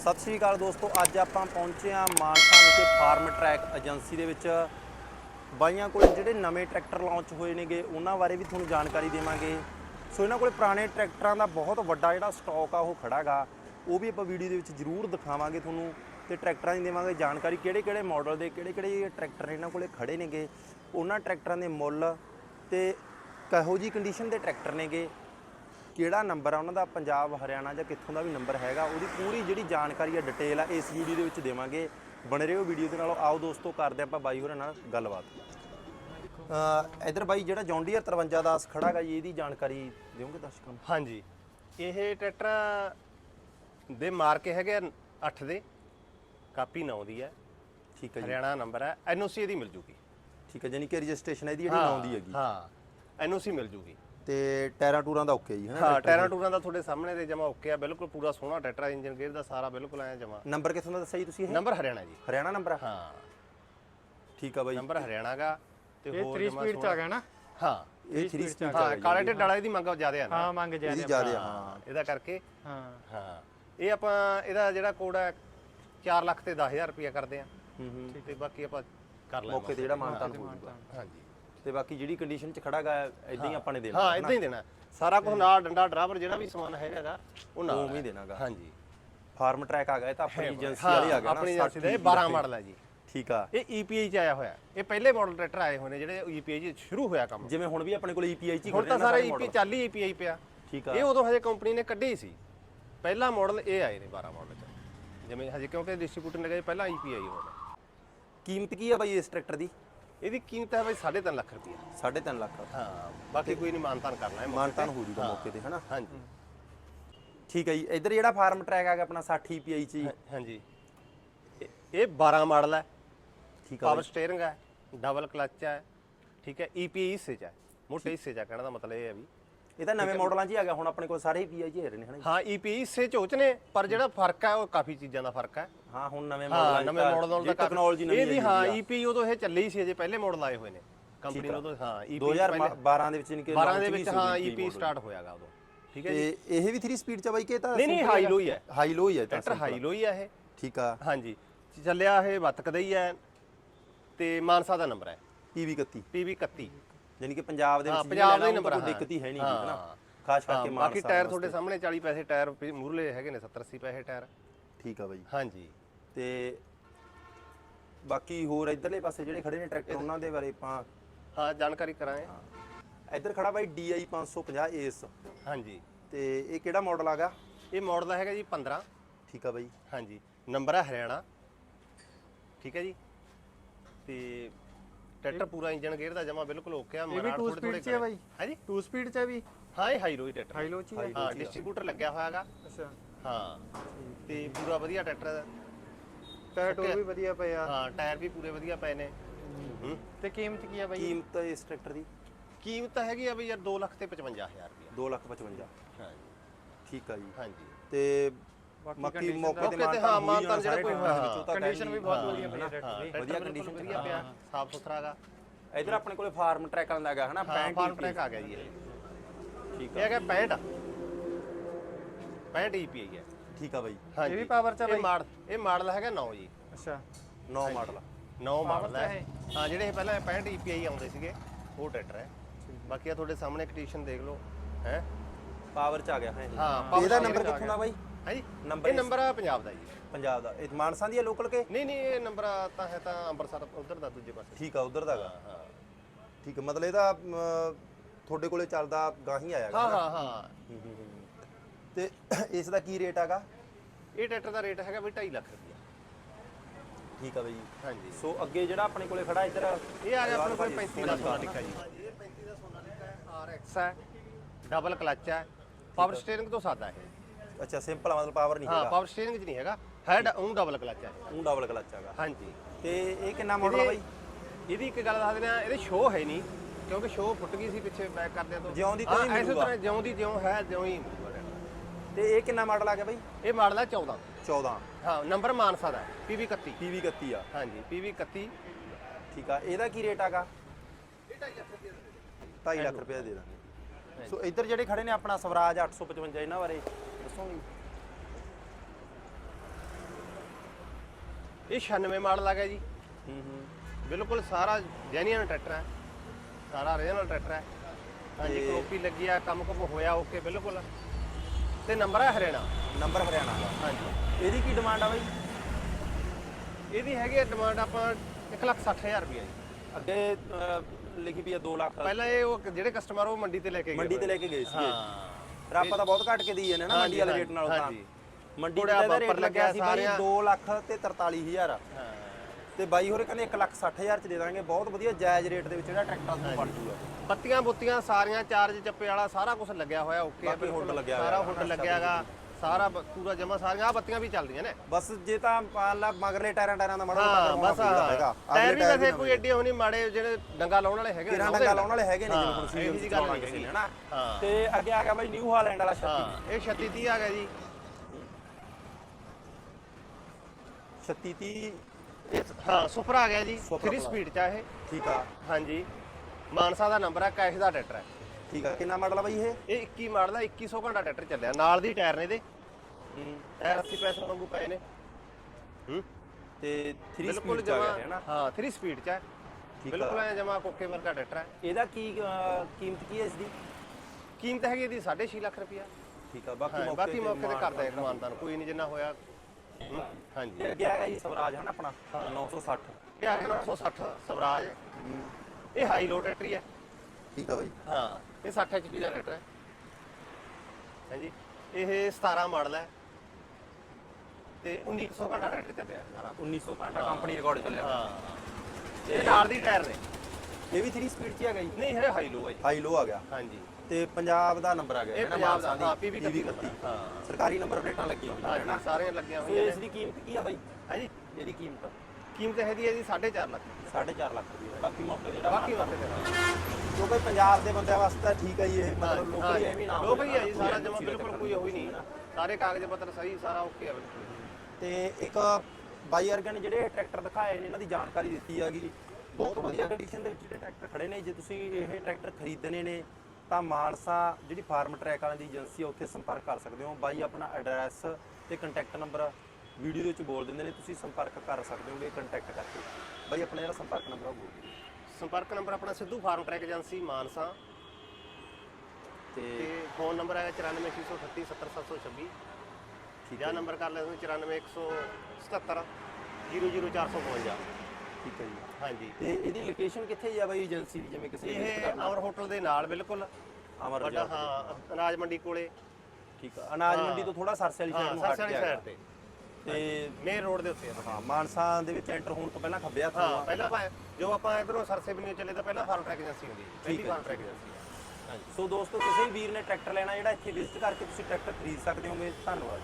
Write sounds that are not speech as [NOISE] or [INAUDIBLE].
ਸਤਿ ਸ਼੍ਰੀ ਅਕਾਲ ਦੋਸਤੋ, ਅੱਜ ਆਪਾਂ ਪਹੁੰਚੇ ਆ ਮਾਨਸਾ ਵਿਖੇ ਫਾਰਮ ਟਰੈਕ ਏਜੰਸੀ ਦੇ ਵਿੱਚ। ਬਾਈਆਂ ਕੋਲ ਜਿਹੜੇ ਨਵੇਂ ਟਰੈਕਟਰ ਲਾਂਚ ਹੋਏ ਨੇਗੇ, ਉਹਨਾਂ ਬਾਰੇ ਵੀ ਤੁਹਾਨੂੰ ਜਾਣਕਾਰੀ ਦੇਵਾਂਗੇ। ਸੋ ਇਹਨਾਂ ਕੋਲ ਪੁਰਾਣੇ ਟਰੈਕਟਰਾਂ ਦਾ ਬਹੁਤ ਵੱਡਾ ਜਿਹੜਾ ਸਟਾਕ ਆ, ਉਹ ਖੜਾਗਾ। ਉਹ ਵੀ ਆਪਾਂ ਵੀਡੀਓ ਦੇ ਵਿੱਚ ਜ਼ਰੂਰ ਦਿਖਾਵਾਂਗੇ ਤੁਹਾਨੂੰ ਤੇ ਟਰੈਕਟਰਾਂ ਦੀ ਦੇਵਾਂਗੇ ਜਾਣਕਾਰੀ ਕਿਹੜੇ ਕਿਹੜੇ ਮਾਡਲ ਦੇ ਕਿਹੜੇ ਕਿਹੜੇ ਟਰੈਕਟਰ ਇਹਨਾਂ ਕੋਲੇ ਖੜੇ ਨੇਗੇ। ਉਹਨਾਂ ਟਰੈਕਟਰਾਂ ਦੇ ਮੁੱਲ ਤੇ ਕਹੋ ਜੀ ਕੰਡੀਸ਼ਨ ਦੇ ਟਰੈਕਟਰ ਨੇਗੇ। ਕਿਹੜਾ ਨੰਬਰ ਆ? ਉਹਨਾਂ ਦਾ ਪੰਜਾਬ ਹਰਿਆਣਾ ਜਾਂ ਕਿੱਥੋਂ ਦਾ ਵੀ ਨੰਬਰ ਹੈਗਾ ਉਹਦੀ ਪੂਰੀ ਜਿਹੜੀ ਜਾਣਕਾਰੀ ਆ ਡਿਟੇਲ ਆ ਇਸ ਵੀਡੀਓ ਦੇ ਵਿੱਚ ਦੇਵਾਂਗੇ। ਬਣੇ ਰਹੋ ਵੀਡੀਓ ਦੇ ਨਾਲ। ਆਓ ਦੋਸਤੋ ਕਰਦੇ ਆਪਾਂ ਬਾਈ ਹੋਰਾਂ ਨਾਲ ਗੱਲਬਾਤ। ਅ ਇਧਰ ਬਾਈ ਜਿਹੜਾ ਜੌਂਡੀਅਰ 5310 ਖੜਾਗਾ ਜੀ ਇਹਦੀ ਜਾਣਕਾਰੀ ਦਿਓਗੇ ਦਰਸ਼ਕਾਂ ਨੂੰ? ਹਾਂਜੀ। ਇਹ ਟਰੈਕਟਰ ਦੇ ਮਾਰਕੇ ਹੈਗੇ 8 ਦੇ ਕਾਪੀ 9 ਦੀ ਹੈ। ਠੀਕ ਹੈ ਜੀ। ਹਰਿਆਣਾ ਨੰਬਰ ਹੈ। ਐਨਓਸੀ ਇਹਦੀ ਮਿਲ ਜੂਗੀ। ਠੀਕ ਹੈ ਜਾਨੀ ਕਿ ਰਜਿਸਟ੍ਰੇਸ਼ਨ ਇਹਦੀ ਜਿਹੜੀ ਆਉਂਦੀ ਹੈਗੀ। ਹਾਂ। ਐਨਓਸੀ ਮਿਲ ਜੂਗੀ। ਤੇ ਟਾਇਰਾਂ ਟੂਰਾਂ ਦਾ ਓਕੇ ਜੀ ਹੈ ਹਾਂ ਟਾਇਰਾਂ ਟੂਰਾਂ ਦਾ। ਤੁਹਾਡੇ ਸਾਹਮਣੇ ਦੇ ਜਮਾ ਓਕੇ ਆ ਬਿਲਕੁਲ ਪੂਰਾ ਸੋਹਣਾ ਟਰੈਕਟਰ ਇੰਜਨ ਗੇਅਰ ਦਾ ਸਾਰਾ ਬਿਲਕੁਲ ਐ ਜਮਾ। ਨੰਬਰ ਕਿੱਥੋਂ ਦਾ ਦੱਸਿਆ ਜੀ ਤੁਸੀਂ ਇਹ? ਨੰਬਰ ਹਰਿਆਣਾ ਜੀ। ਹਰਿਆਣਾ ਨੰਬਰ ਆ? ਹਾਂ। ਠੀਕ ਆ ਬਾਈ। ਨੰਬਰ ਹਰਿਆਣਾ ਦਾ ਤੇ ਇਹ ਹੋਰ 3 ਜਮਾ ਸਪੀਡ ਚ ਆ ਗਿਆ ਨਾ? ਹਾਂ। ਇਹ 3 ਸਪੀਡ ਹਾਂ ਕਾਲੇ ਢਿੱਡ ਵਾਲਾ ਇਹਦੀ ਮੰਗ ਜ਼ਿਆਦਾ ਆ ਨਾ। ਹਾਂ ਮੰਗ ਜਾ ਇਹਦੀ ਰਿਹਾ ਜ਼ਿਆਦਾ ਹਾਂ ਇਹਦਾ ਕਰਕੇ। ਹਾਂ। ਹਾਂ। ਇਹ ਆਪਾਂ ਇਹਦਾ ਜਿਹੜਾ ਕੋਡ ਹੈ 4 ਲੱਖ ਤੇ 10000 ਰੁਪਇਆ ਕਰਦੇ ਆ। ਹੂੰ ਹੂੰ। ਤੇ ਬਾਕੀ ਆਪਾਂ ਕਰ ਲਾਂਗੇ ਮੌਕੇ ਤੇ ਜਿਹੜਾ ਮਾਨਤਾਨ ਹੋ ਜਾਊਗਾ। ਹਾਂਜੀ। ਤੇ ਬਾਕੀ ਜਿਹੜੀ ਕੰਡੀਸ਼ਨ 'ਚ ਖੜਾਗਾ ਇਦਾਂ ਹੀ ਆਪਾਂ ਨੇ ਦੇਣਾ ਹਾਂ ਇਦਾਂ ਹੀ ਦੇਣਾ। ਸਾਰਾ ਕੁਝ ਨਾਲ ਡੰਡਾ ਡਰਾਈਵਰ ਜਿਹੜਾ ਵੀ ਸਮਾਨ ਹੈਗਾਗਾ ਉਹ ਨਾਲ ਉਵੇਂ ਹੀ ਦੇਣਾਗਾ। ਹਾਂਜੀ। ਫਾਰਮ ਟਰੈਕ ਆ ਗਿਆ ਇਹ ਤਾਂ ਆਪਣੀ ਏਜੰਸੀ ਵਾਲੀ ਆ ਗਿਆ ਨਾ ਆਪਣੀ 60 ਏਜੰਸੀ ਦਾ ਇਹ 12 ਮਾਡਲ ਹੈ ਜੀ। ਠੀਕ ਆ। ਇਹ EPI ਚ ਆਇਆ ਹੋਇਆ। ਇਹ ਪਹਿਲੇ ਮਾਡਲ ਟਰੈਕਟਰ ਆਏ ਹੋਏ ਨੇ ਜਿਹੜੇ EPI ਚ ਸ਼ੁਰੂ ਹੋਇਆ ਕੰਮ। ਜਿਵੇਂ ਹੁਣ ਵੀ ਆਪਣੇ ਕੋਲ EPI ਚ ਹੀ ਹੁਣ ਖੜੇ ਤਾਂ ਸਾਰਾ EPI। ਚੱਲ ਹੀ EPI ਪਿਆ। ਠੀਕ ਆ। ਇਹ ਉਦੋਂ ਹਜੇ ਕੰਪਨੀ ਨੇ ਕੱਢੇ ਸੀ। ਪਹਿਲਾ ਮਾਡਲ ਇਹ ਆਏ ਨੇ 12 ਮਾਡਲ ਚ। ਜਿਵੇਂ ਹਜੇ ਕਿਉਂਕਿ ਡਿਸਟ੍ਰੀਬਿਊਟਰ ਨੇ ਕਹੇ ਪਹਿਲਾਂ EPI ਹੋਣਾ। ਕੀਮਤ ਕੀ ਆ ਬਾਈ ਇਸ ਟਰੈਕਟਰ ਦੀ? ਇਹਦੀ ਕੀਮਤ ਹੈ ਬਈ 3.5 ਲੱਖ ਰੁਪਏ 3.5 ਲੱਖ। ਹਾਂ ਬਾਕੀ ਕੋਈ ਨਹੀਂ ਮਾਨਤਾਨ ਕਰਨਾ ਹੈ ਮਾਨਤਾਨ ਹੋ ਜੂਗਾ ਮੌਕੇ ਤੇ ਹਨਾ? ਹਾਂਜੀ। ਠੀਕ ਹੈ ਜੀ। ਇੱਧਰ ਜਿਹੜਾ ਫਾਰਮ ਟਰੈਕ ਗਿਆ ਆਪਣਾ 60 EPI ਚ ਹੀ ਹਾਂਜੀ। ਇਹ- ਇਹ 12 ਮਾਡਲ ਹੈ। ਠੀਕ ਆ ਪਾਵਰ ਸਟੀਅਰਿੰਗ ਹੈ ਡਬਲ ਕਲਚ ਹੈ ਠੀਕ ਹੈ ਈਪੀ ਹਿੱਸੇ ਚ ਹੈ। ਮੋਟੇ ਹਿੱਸੇ ਚ ਹੈ, ਕਹਿਣ ਦਾ ਮਤਲਬ ਇਹ ਹੈ ਵੀ। ਇਹ ਤਾਂ ਨਵੇਂ ਮਾਡਲਾਂ 'ਚ ਹੀ ਆ ਗਿਆ ਹੁਣ ਆਪਣੇ ਕੋਲ ਸਾਰੇ EPI 'ਚ ਹੀ ਰਹੇ ਨੇ ਹਨਾ? ਹਾਂ ਈਪੀ ਹਿੱਸੇ ਚ ਹੋਚ ਨੇ ਪਰ ਜਿਹੜਾ ਫ਼ਰਕ ਹੈ ਉਹ ਕਾਫੀ ਚੀਜ਼ਾਂ ਦਾ ਫ਼ਰਕ ਹੈ ਹਾਂ ਹੁਣ ਨਵੇਂ ਹਾਂ ਮਾਡਲਾਂ 'ਚ ਨਵੇਂ ਤਾਂ ਮਾਡਲ ਨਾਲ ਤਾਂ ਟੈਕਨੋਲੋਜੀ ਨਵੀਂ ਇਹਦੀ ਹਾਂ ਈਪੀ ਉਦੋਂ ਇਹ ਚੱਲੇ ਹੀ ਸੀ ਅਜੇ ਪਹਿਲੇ ਮਾਡਲ ਆਏ ਹੋਏ ਨੇ। ਕੰਪਨੀ ਨੂੰ ਉਦੋਂ ਹਾਂ ਈਪੀ 2012 ਦੇ ਵਿੱਚ ਇਨਕੇ 12 ਦੇ ਵਿੱਚ ਹਾਂ ਈਪੀ ਸਟਾਰਟ ਹੋਇਆਗਾ ਉਦੋਂ। ਠੀਕ ਹੈ ਜੀ? ਤੇ ਇਹ ਵੀ 3 ਸਪੀਡ 'ਚ ਆ ਬਾਈ ਕਿ ਇਹ ਤਾਂ ਨਹੀਂ ਨਹੀਂ ਹਾਈ ਲੋ ਹੀ ਹੈ। ਹਾਈ ਲੋ ਹੀ ਹੈ ਇਹ ਤਾਂ ਟਰੈਕਟਰ ਹਾਈ ਲੋ ਹੀ ਹੈ ਇਹ। ਠੀਕ ਆ। ਹਾਂਜੀ। ਚੱਲਿਆ ਇਹ ਵੱਤਕਦਾ ਹੀ ਹੈ ਤੇ ਮਾਨਸਾ ਦਾ ਨੰਬਰ ਹੈ। PV 31 PV 31 ਯਾਨੀ ਕਿ ਪੰਜਾਬ ਦੇ ਵਿੱਚ ਪੰਜਾਬ ਦਾ ਨੰਬਰ ਦਿੱਕਤ ਹੀ ਹੈ ਨਹੀਂ ਹਾਂ। ਖਾਸ ਕਰਕੇ ਮਾਨਸਾ ਬਾਕੀ ਟਾਇਰ ਤੁਹਾਡੇ ਸਾਹਮਣੇ 40 ਪੈਸੇ ਟਾਇਰ ਮੂਰਲੇ ਹੈਗੇ ਨੇ 70 80 ਪੈਸੇ ਟਾਇਰ। ਠੀਕ ਆ ਬਾਈ। ਹਾਂਜੀ। ਤੇ ਬਾਕੀ ਹੋਰ ਇਧਰਲੇ ਪਾਸੇ ਜਿਹੜੇ ਖੜੇ ਨੇ ਟਰੈਕਟਰ ਉਹਨਾਂ ਦੇ ਬਾਰੇ ਆਪਾਂ ਹਾਂ ਜਾਣਕਾਰੀ ਕਰਾਂਗੇ। ਇੱਧਰ ਖੜਾ ਬਾਈ DI 550 ਏਸ। ਹਾਂਜੀ। ਤੇ ਇਹ ਕਿਹੜਾ ਮਾਡਲ ਆਗਾ ਇਹ ਮਾਡਲ ਦਾ ਹੈਗਾ ਜੀ 15 ਠੀਕ ਆ ਬਾਈ। ਹਾਂਜੀ। ਨੰਬਰ ਹੈ ਹਰਿਆਣਾ। ਠੀਕ ਹੈ ਜੀ। ਤੇ ਟਰੈਕਟਰ ਪੂਰਾ ਇੰਜਨ ਗੇਅਰ ਦਾ ਜਮਾ ਬਿਲਕੁਲ ਓਕੇ ਆ ਇਹ ਵੀ 2 ਸਪੀਡ ਚ ਹੈ ਬਾਈ? ਹਾਂਜੀ? 2 ਸਪੀਡ ਚ ਹੈ ਵੀ? ਹਾਂ ਇਹ ਹਾਈ ਲੋਈ ਟਰੈਕਟਰ। ਹਾਈ ਲੋ ਚ ਹੀ ਹੈ ਡਿਸਟ੍ਰੀਬਿਊਟਰ ਲੱਗਿਆ ਹੋਇਆ ਹੈਗਾ। ਅੱਛਾ। ਹਾਂ ਤੇ ਪੂਰਾ ਵਧੀਆ ਟਰੈਕਟਰ ਹੈ। ਟਾਇਰ ਟੂਰ ਵੀ ਵਧੀਆ ਪਏ ਆ। ਹਾਂ ਟਾਇਰ ਵੀ ਪੂਰੇ ਵਧੀਆ ਪਏ ਨੇ। ਹੂੰ। ਤੇ ਕੀਮਤ ਕੀ ਆ ਬਾਈ? ਕੀਮਤ ਇਸ ਟਰੈਕਟਰ ਦੀ? ਕੀਮਤ ਹੈਗੀ ਆ ਬਈ ਯਾਰ 2 ਲੱਖ ਤੇ 55000 ਰੁਪਏ 2,55 ਹਾਂ ਠੀਕ ਆ ਜੀ। ਹਾਂਜੀ। ਤੇ condition ਮੌਕੇ ਤੇ ਮੌਕੇ ਤੇ ਹਾਂ, ਮਾਨਤਾਨ ਜਿਹੜਾ ਕੋਈ ਹਾਂ, ਤਾਂ ਕੰਡੀਸ਼ਨ ਵੀ ਬਹੁਤ ਵਧੀਆ ਪਈ ਹਾਂ ਵਧੀਆ ਕੰਡੀਸ਼ਨ ਵਧੀਆ ਪਿਆ ਸਾਫ਼ ਸੁਥਰਾ ਹੈਗਾ ਇਧਰ ਆਪਣੇ ਕੋਲੇ ਫਾਰਮ ਟਰੈਕ ਆਉਂਦਾ ਹੈਗਾ ਹਨਾ ਹਾਂ 65 ਫਾਰਮ ਟਰੈਕ ਆ ਗਿਆ ਜੀ ਇਹ। ਠੀਕ ਇਹ ਆ ਹੈਗਾ 65 65 EPI ਹੈ ਠੀਕ ਆ ਬਾਈ। ਇਹ ਵੀ power ਚ ਆ ਇਹ ਬਾਈ? ਮਾਡਲ ਇਹ ਮਾਡਲ ਹੈਗਾ 9 ਜੀ। ਅੱਛਾ। 9 ਮਾਡਲ। 9 ਮਾਡਲ ਹੈ। ਹਾਂ ਜਿਹੜੇ ਇਹ ਪਹਿਲਾਂ 65 EPI ਆਉਂਦੇ ਸੀਗੇ ਉਹ ਟਰੈਕਟਰ ਹੈ। ਬਾਕੀ ਆ ਤੁਹਾਡੇ ਸਾਹਮਣੇ ਕੰਡੀਸ਼ਨ ਦੇਖ ਲਓ ਹੈ। ਪਾਵਰ ਚ ਆ ਗਿਆ ਹੈ ਹਾਂ ਇਹਦਾ ਨੰਬਰ ਕਿੱਥੋਂ ਦਾ ਬਾਈ? ਹੈ ਜੀ? number ਇਹ ਨੰਬਰ ਆ ਪੰਜਾਬ ਦਾ ਜੀ। ਪੰਜਾਬ ਦਾ। ਇਹ ਮਾਨਸਾ ਦੀ ਹੈ ਲੋਕਲ ਕੇ? ਨਹੀਂ ਨਹੀਂ ਇਹ ਨੰਬਰ ਤਾਂ ਹੈ ਤਾਂ ਅੰਮ੍ਰਿਤਸਰ ਉਧਰ ਦਾ ਦੂਜੇ ਪਾਸੇ। ਠੀਕ ਆ ਉਧਰ ਦਾਗਾ ਹਾਂ। ਠੀਕ ਹੈ ਮਤਲਬ ਇਹਦਾ ਅਮ, ਤੁਹਾਡੇ ਕੋਲੇ ਚੱਲਦਾ ਗਾਹੀ ਆਇਆ ਹਾਂ ਹਾਂ ਹਾਂ। ਤੇ [COUGHS] ਇਸ ਦਾ ਕੀ ਰੇਟ ਹੈਗਾ ਇਹ ਟਰੈਕਟਰ ਦਾ ਰੇਟ ਹੈਗਾ ਵੀ 2.5 ਲੱਖ ਰੁਪਇਆ। ਠੀਕ ਆ ਬਾਈ। ਹਾਂਜੀ। ਸੋ ਅੱਗੇ ਜਿਹੜਾ ਆਪਣੇ ਕੋਲੇ ਖੜਾ ਇੱਧਰ ਇਹ ਆ ਗਿਆ ਆਪਣੇ ਕੋਲ 35 ਦਾ ਸੋਨਾਲਿਕਾ ਜੀ। ਇਹ 35 ਦਾ ਸੋਨਾਲਿਕਾ ਹੈ RX ਹੈ ਡਬਲ ਕਲਚ ਹੈ ਪਾਵਰ ਸਟੀਅਰਿੰਗ ਤੋਂ ਸਾਦਾ ਹੈ। ਅੱਛਾ ਸਿੰਪਲ ਮਤਲਬ ਪਾਵਰ ਨਹੀਂ ਹਾਂ ਹੈਗਾ। ਪਾਵਰ ਸਟੀਅਰਿੰਗ 'ਚ ਨਹੀਂ ਹੈਗਾ। ਹੈਡ ਉਹ ਡਬਲ ਕਲਚ ਹੈ ਉਹ ਡਬਲ ਕਲਚ ਹੈਗਾ। ਹਾਂਜੀ। ਤੇ ਇਹ ਕਿੰਨਾ ਮਾਡਲ ਆ ਬਾਈ? ਇਹਦੀ- ਇੱਕ ਗੱਲ ਦੱਸ ਦਿੰਦੇ ਇਹਦੇ ਸ਼ੋਅ ਹੈ ਨਹੀਂ ਕਿਉਂਕਿ ਸ਼ੋਅ ਫੁੱਟ ਗਈ ਸੀ ਪਿੱਛੇ ਬੈਕ ਕਰਦਿਆਂ ਤੋਂ। ਜਿਉਂ ਦੀ ਹਾਂ, ਤਿਉਂ ਹੀ ਇਸੇ ਮਿਲੂਗਾ। ਤਰ੍ਹਾਂ ਜਿਉਂ ਦੀ ਜਿਉਂ ਹੈ ਜਿਉਂ ਹੀ ਮਿਲੂਗਾ। ਤੇ ਇਹ ਕਿੰਨਾ ਮਾਡਲ ਆ ਗਿਆ ਬਾਈ? ਇਹ ਮਾਡਲ ਹੈ 14 14 ਹਾਂ ਨੰਬਰ ਮਾਨਸਾ ਦਾ PV 31 PV 31 ਆ। ਹਾਂਜੀ PV 31 ਠੀਕ ਆ ਇਹਦਾ ਕੀ ਰੇਟ ਹੈਗਾ? 2.5 ਲੱਖ ਰੁਪਏ ਦੇ ਦਾਂਗੇ। ਸੋ ਇੱਧਰ ਜਿਹੜੇ ਖੜੇ ਨੇ ਆਪਣਾ ਸਵਰਾਜ 855 ਇਹਨਾਂ ਬਾਰੇ ਇਹ 96 ਮਾਡਲ ਆ ਗਿਆ ਜੀ। ਹੂੰ ਹੂੰ। ਬਿਲਕੁਲ ਸਾਰਾ ਜੈਨੂਇਨ ਟਰੈਕਟਰ ਹੈ। ਸਾਰਾ ਓਰੀਜਨਲ ਟਰੈਕਟਰ ਹੈ। ਹਾਂਜੀ ਕਲੋਪੀ ਲੱਗੀ ਆ ਕੰਮ ਕੁਮ ਹੋਇਆ ਓਕੇ ਬਿਲਕੁਲ। ਤੇ ਨੰਬਰ ਹੈ ਹਰਿਆਣਾ। ਨੰਬਰ ਹਰਿਆਣਾ ਦਾ। ਹਾਂਜੀ। ਇਹਦੀ ਕੀ ਡਿਮਾਂਡ ਆ ਬਾਈ? ਇਹਦੀ ਹੈਗੀ ਆ ਡਿਮਾਂਡ ਆਪਾਂ 160000 ਰੁਪਏ ਜੀ। ਅੱਗੇ ਲਿਖੀ ਵੀ ਆ 2 ਲੱਖ। ਪਹਿਲਾਂ ਇਹ ਉਹ ਜਿਹੜੇ ਕਸਟਮਰ ਉਹ ਮੰਡੀ ਤੇ ਲੈ ਕੇ ਗਏ ਮੰਡੀ ਤੇ। ਲੈ ਕੇ ਗਏ ਸੀਗੇ। ਹਾਂ। ਫਿਰ ਆਪਾਂ ਤਾਂ ਬਹੁਤ ਘੱਟ ਕੇ ਦੀ ਜਾਂਦੇ ਨਾ ਮੰਡੀ ਵਾਲੇ ਰੇਟ ਨਾਲੋਂ ਤਾਂ। ਮੰਡੀ ਤੇ ਇਹਦਾ ਰੇਟ ਲੱਗਿਆ ਸੀ ਬਾਈ ਸਾਰਿਆਂ। 2 ਲੱਖ ਤੇ 43000 ਹਾਂ ਤੇ ਬਾਈ ਹੋਰੇ ਕਹਿੰਦੇ 1 ਲੱਖ 60000 ਚ ਦੇ ਦਾਂਗੇ। ਬਹੁਤ ਵਧੀਆ ਜਾਇਜ਼ ਰੇਟ ਦੇ ਵਿੱਚ ਜਿਹੜਾ ਟਰੈਕਟਰ ਤੁਹਾਨੂੰ ਬਣ ਜੂਗਾ ਪੱਤੀਆਂ ਬੁੱਤੀਆਂ ਸਾਰੀਆਂ ਚਾਰਜ ਚੱਪੇ ਵਾਲਾ ਸਾਰਾ ਕੁਝ ਲੱਗਿਆ ਹੋਇਆ ਓਕੇ ਬਾਕੀ ਹੁੱਡ ਲੱਗਿਆ ਸਾਰਾ ਹੁੱਡ ਲੱਗਿਆਗਾ। ਸਾਰਾ ਬ- ਪੂਰਾ ਜਮਾ ਸਾਰੀਆਂ ਆ ਬੱਤੀਆਂ ਵੀ ਚੱਲਦੀਆਂ ਨੇ ਬਸ ਜੇ ਤਾਂ ਮੰਨ ਲਾ ਮਗਰਲੇ ਟਾਇਰਾਂ ਟਾਇਰਾਂ ਦਾ ਮਾੜਾ ਹਾਂ ਬਸ ਹੈਗਾ ਟਾਇਰ ਵੀ ਵੈਸੇ। ਕੋਈ ਐਡੀ ਹੋਣੀ ਮਾੜੇ ਜਿਹੜੇ ਡੰਗਾ ਲਾਉਣ ਵਾਲੇ ਹੈਗੇ ਲਾਉਂਦੇ ਡੰਗਾ। ਲਾਉਣ ਵਾਲੇ ਹੈਗੇ ਨੇ ਜਿਵੇਂ ਹੁਣ ਹਾਂ, ਸੀ ਇਹੋ ਜਿਹੀ ਗੱਲ ਨਹੀਂ ਕਿਸੇ ਨੇ ਹੈਗੀ। ਹਨਾ ਹਾਂ। ਤੇ ਅੱਗੇ ਆ ਗਿਆ ਬਾਈ ਨਿਊ ਹਾਲੈਂਡ ਵਾਲਾ 36 ਹਾਂ ਇਹ 36 30 ਆ ਗਿਆ ਜੀ 36 30 ਇਹ ਹਾਂ ਸੁਪਰ ਆ ਗਿਆ ਜੀ Supra 3 plus। ਸਪੀਡ ਚ ਆ ਇਹ ਠੀਕ ਆ ਹਾਂਜੀ ਮਾਨਸਾ ਦਾ ਨੰਬਰ ਹੈ ਕੈਸ਼ ਦਾ ਟਰੈਕਟਰ ਹੈ ਠੀਕ ਆ ਕਿੰਨਾ ਮਾਡਲ ਆ ਬਾਈ ਇਹ? ਇਹ 21 ਮਾਡਲ ਦਾ 2100 ਘੰਟਾ ਟਰੈਕਟਰ ਚੱਲਿਆ। ਨਾਲ ਦੀ ਟਾਇਰ ਨੇ ਇਹਦੇ। ਹੂੰ। ਟਾਇਰ 80 ਪੈਸੇ ਵਾਂਗੂ ਪਏ ਨੇ। ਹੂੰ। ਤੇ 3 ਬਿਲਕੁਲ ਸਪੀਡ ਚ ਆ ਗਿਆ ਹੈ ਨਾ? ਹਾਂ 3 ਸਪੀਡ ਚ ਹੈ ਠੀਕ ਆ। ਬਿਲਕੁਲ ਐ ਜਮਾ ਕੋਕੇ ਵਰਗਾ ਟਰੈਕਟਰ ਹੈ ਇਹਦਾ ਕੀ ਕੀਮਤ ਕੀ ਹੈ ਇਸ ਦੀ? ਕੀਮਤ ਹੈਗੀ ਇਹਦੀ 6.5 ਲੱਖ ਰੁਪਇਆ। ਠੀਕ ਆ ਬਾਕੀ ਹਾਂ ਮੌਕੇ ਬਾਕੀ ਮੌਕੇ ਤੇ ਕਰਦਾ ਹੈ ਮਾਨਦਾਨ ਕੋਈ ਨਹੀਂ ਜਿੰਨਾ ਹੋਇਆ। ਹੂੰ, ਹਾਂਜੀ। ਤੇ ਅੱਗੇ ਆ ਗਿਆ ਜੀ ਸਵਰਾਜ ਹੈ ਨਾ ਆਪਣਾ? 960 ਇਹ ਆ ਗਿਆ 960 ਸਵਰਾਜ। ਇਹ ਹਾਈ ਲੋ ਟਰੈਕਟਰ ਹੀ ਹੈ। ਠੀਕ ਆ ਬਾਈ। ਹਾਂ। ਇਹ 60 ਐਚਪੀ ਦਾ ਟਰੈਕਟਰ ਹੈ। ਹਾਂਜੀ ਇਹ 17 ਮਾਡਲ ਹੈ। ਤੇ 1900 ਘੰਟਾ ਟਰੈਕਟਰ ਚੱਲਿਆ। ਸਾਰਾ 1950 ਕੰਪਨੀ ਰਿਕਾਰਡ ਚੱਲਿਆ। ਹਾਂ। ਇਹ ਨਾਲ ਦੀ ਟਾਇਰ ਨੇ। ਇਹ ਵੀ 3 ਸਪੀਡ ਚ ਆ ਗਈ। ਨਹੀਂ ਹੈ ਹਾਈ ਲੋ ਹੈ। ਹਾਈ ਲੋ ਆ ਗਿਆ। ਹਾਂਜੀ। ਤੇ ਪੰਜਾਬ ਦਾ ਨੰਬਰ ਆ ਗਿਆ। ਇਹ ਪੰਜਾਬ ਦਾ ਹਾਂ ਦੀ ਪੀਵੀ PV 31 ਹਾਂ। ਸਰਕਾਰੀ ਨੰਬਰ ਪਲੇਟਾਂ ਲੱਗੀਆਂ ਹੋਈਆਂ ਸਾਰੀਆਂ ਲੱਗੀਆਂ ਹੋਈਆਂ ਇਸ ਦੀ ਕੀਮਤ ਕੀ ਆ ਬਾਈ? ਹਾਂਜੀ ਇਹਦੀ ਕੀਮਤ? ਕੀਮਤ ਇਹਦੀ ਹੈ ਜੀ 4.5 ਲੱਖ। 4.5 ਲੱਖ ਰੁਪਏ ਬਾਕੀ ਮੌਕੇ ਜਿਹੜਾ ਬਾਕੀ ਵਾਸਤੇ ਤੇ ਕਿਉਂਕਿ ਪੰਜਾਬ ਦੇ ਬੰਦਿਆਂ ਵਾਸਤੇ ਤਾਂ ਠੀਕ ਆ ਜੀ ਇਹ ਮਤਲਬ ਲੋਕਲ ਹੀ ਐਵੇਂ ਨਾ। ਲੋਕ ਹੀ ਹੈ ਜੀ ਸਾਰਾ ਜਮਾ ਬਿਲਕੁਲ ਕੋਈ ਹੋਈ ਨਹੀਂ। ਸਾਰੇ ਕਾਗਜ਼ ਪੱਤਰ ਸਹੀ ਸਾਰਾ ਓਕੇ ਹੈ ਬਿਲਕੁਲ। ਤੇ ਇੱਕ ਬਾਈ ਵਰਗਿਆਂ ਨੇ ਜਿਹੜੇ ਟਰੈਕਟਰ ਦਿਖਾਏ ਨੇ ਇਹਨਾਂ ਦੀ ਜਾਣਕਾਰੀ ਦਿੱਤੀ ਹੈਗੀ ਬਹੁਤ ਵਧੀਆ ਕੰਡੀਸ਼ਨ ਦੇ ਵਿੱਚ ਜਿਹੜੇ ਟਰੈਕਟਰ ਖੜੇ ਨੇ ਜੇ ਤੁਸੀਂ ਇਹ ਟਰੈਕਟਰ ਖਰੀਦਣੇ ਨੇ ਤਾਂ ਮਾਨਸਾ ਜਿਹੜੀ ਫਾਰਮ ਟਰੈਕ ਵਾਲਿਆਂ ਦੀ ਏਜੰਸੀ ਆ ਉੱਥੇ ਸੰਪਰਕ ਕਰ ਸਕਦੇ ਹੋ। ਬਾਈ ਆਪਣਾ ਐਡਰੈਸ ਤੇ ਕੰਟੈਕਟ ਨੰਬਰ ਵੀਡੀਓ ਦੇ ਵਿੱਚ ਬੋਲ ਦਿੰਦੇ ਨੇ ਤੁਸੀਂ ਸੰਪਰਕ ਕਰ ਸਕਦੇ ਹੋਗੇ ਕੰਟੈਕਟ ਕਰਕੇ। ਬਾਈ ਆਪਣਾ ਜਿਹੜਾ ਸੰਪਰਕ ਨੰਬਰ ਆ ਉਹ। ਸੰਪਰਕ ਨੰਬਰ ਆਪਣਾ Sidhu farm track agency Mansa ਤੇ ਤੇ ਫੋਨ ਨੰਬਰ ਹੈ 94638 70726 ਠੀਕ ਜਾਂ। ਨੰਬਰ ਕਰ ਲੈ ਤੁਸੀਂ 94177 00452 ਠੀਕ ਹੈ ਜੀ। ਹਾਂਜੀ। ਤੇ ਇਹਦੀ ਲੋਕੇਸ਼ਨ ਕਿੱਥੇ ਆ ਬਾਈ ਏਜੰਸੀ ਦੀ ਜਿਵੇਂ ਕਿਸੇ ਨੇ ਇਹ ਕਰਨਾ? ਹੋਟਲ ਦੇ ਨਾਲ ਬਿਲਕੁਲ। ਅਮਰ ਵੱਡਾ ਬਾਜ਼ਾਰ ਹਾਂ ਅਨਾਜ ਮੰਡੀ ਕੋਲੇ। ਠੀਕ ਆ। ਅਨਾਜ ਹਾਂ। ਮੰਡੀ ਤੋਂ ਥੋੜਾ ਸਰਸੇ ਵਾਲੀ ਸਾਈਡ ਹਾਂ ਨੂੰ ਹਟ ਸਰਸਰੀ ਕੇ ਸਾਈਡ ਹੈਗਾ। ਤੇ। ਤੇ ਮੇਨ ਰੋਡ ਦੇ ਉੱਤੇ ਆ। ਹਾਂ ਮਾਨਸਾ ਦੇ ਵਿੱਚ ਐਂਟਰ ਹੋਣ ਤੋਂ ਪਹਿਲਾਂ ਖੱਬੇ ਹੱਥ ਨੂੰ ਹਾਂ ਆ। ਪਹਿਲਾਂ ਆਪਾਂ ਜੋ ਆਪਾਂ ਇਧਰੋਂ ਸਰਸੇ ਬਣੀ ਚੱਲੇ ਤਾਂ ਪਹਿਲਾਂ ਫਾਰਮ ਟਰੈਕ ਏਜੰਸੀ ਹੁੰਦੀ ਪਹਿਲੀ ਹੈ, ਫਾਰਮ ਟਰੈਕ ਏਜੰਸੀ ਸੋ ਦੋਸਤੋ ਕਿਸੇ ਵੀ ਵੀਰ ਨੇ ਟਰੈਕਟਰ ਲੈਣਾ ਜਿਹੜਾ ਇੱਥੇ ਵਿਜ਼ਿਟ ਕਰਕੇ ਤੁਸੀਂ ਟਰੈਕਟਰ ਖਰੀਦ ਸਕਦੇ ਹੋਗੇ। ਧੰਨਵਾਦ।